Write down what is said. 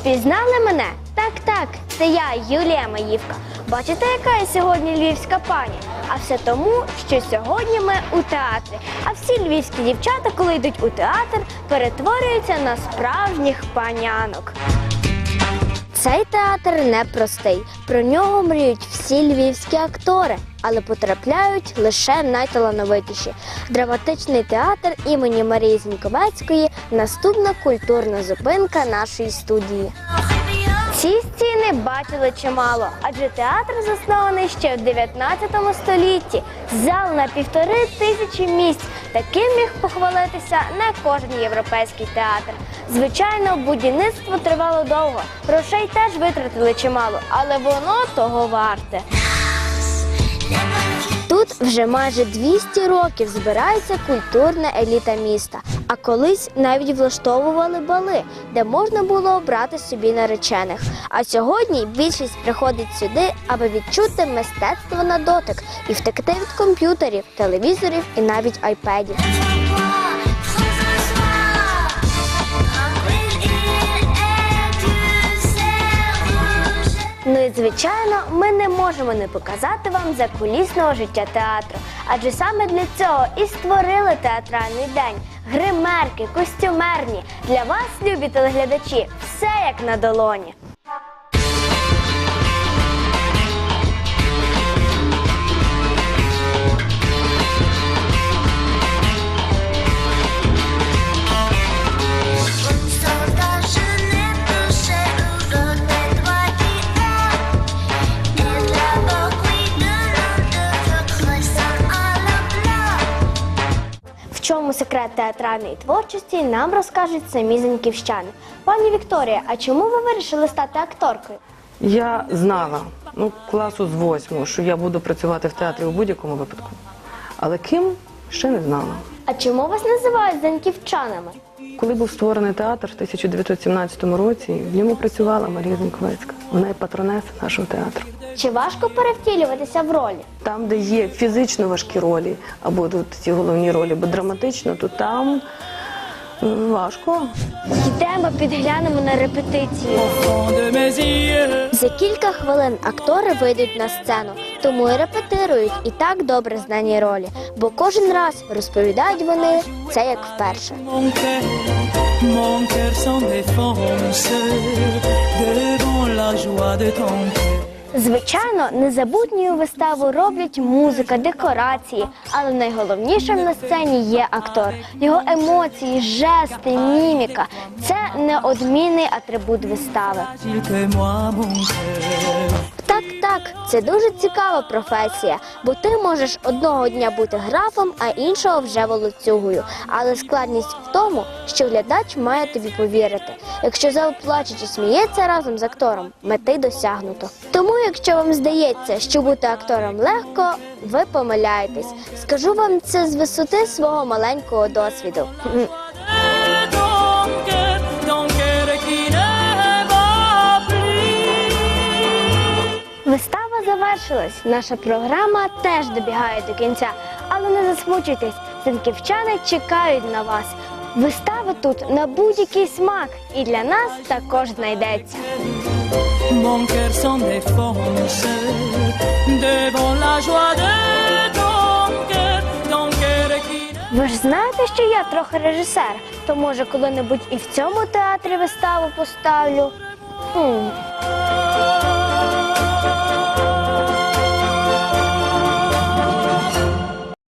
Впізнали мене? Так, так, це я, Юлія Маївка. Бачите, яка я сьогодні львівська пані? А все тому, що сьогодні ми у театрі. А всі львівські дівчата, коли йдуть у театр, перетворюються на справжніх панянок. Цей театр непростий. Про нього мріють всі львівські актори, але потрапляють лише найталановитіші. Драматичний театр імені Марії Зіньковецької наступна культурна зупинка нашої студії. Ці стіни бачили чимало, адже театр заснований ще в 19 столітті. Зал на півтори тисячі місць. Таким міг похвалитися не кожен європейський театр. Звичайно, будівництво тривало довго. Грошей теж витратили чимало, але воно того варте. Тут вже майже 200 років збирається культурна еліта міста. А колись навіть влаштовували бали, де можна було обрати собі наречених. А сьогодні більшість приходить сюди, аби відчути мистецтво на дотик і втекти від комп'ютерів, телевізорів і навіть айпедів. Ну і звичайно, ми не можемо не показати вам закулісного життя театру. Адже саме для цього і створили театральний день. Гримерки, костюмерні. Для вас, любі телеглядачі, все як на долоні. В чому секрет театральної творчості нам розкажуть самі зеньківщани. Пані Вікторія, а чому ви вирішили стати акторкою? Я знала, ну, класу з восьмого, що я буду працювати в театрі у будь-якому випадку. Але ким ще не знала. А чому вас називають зеньківчанами? Коли був створений театр в 1917 році, в ньому працювала Марія Зіньковецька. Вона є патронеса нашого театру. Чи важко перевтілюватися в ролі? Там, де є фізично важкі ролі, або тут ці головні ролі, бо драматично, то там е, важко. Йдемо, підглянемо на репетицію. За кілька хвилин актори вийдуть на сцену, тому і репетирують і так добре знані ролі, бо кожен раз розповідають вони це як вперше. Mon cœur s'en défonce devant la joie de ton cœur. Звичайно, незабутньою виставу роблять музика, декорації, але найголовнішим на сцені є актор. Його емоції, жести, міміка це неодмінний атрибут вистави. Так, так, це дуже цікава професія, бо ти можеш одного дня бути графом, а іншого вже волоцюгою. Але складність в тому, що глядач має тобі повірити. Якщо зал плаче чи сміється разом з актором, мети досягнуто. Тому, якщо вам здається, що бути актором легко, ви помиляєтесь. Скажу вам це з висоти свого маленького досвіду. Вистава завершилась. Наша програма теж добігає до кінця. Але не засмучуйтесь, зенківчани чекають на вас. Вистава тут на будь-який смак, і для нас також знайдеться. Mon cœur s'en défonce devant la joie de ton cœur, ton cœur qui Ви ж знаєте, що я трохи режисер, то може коли-небудь і в цьому театрі виставу поставлю. Хм.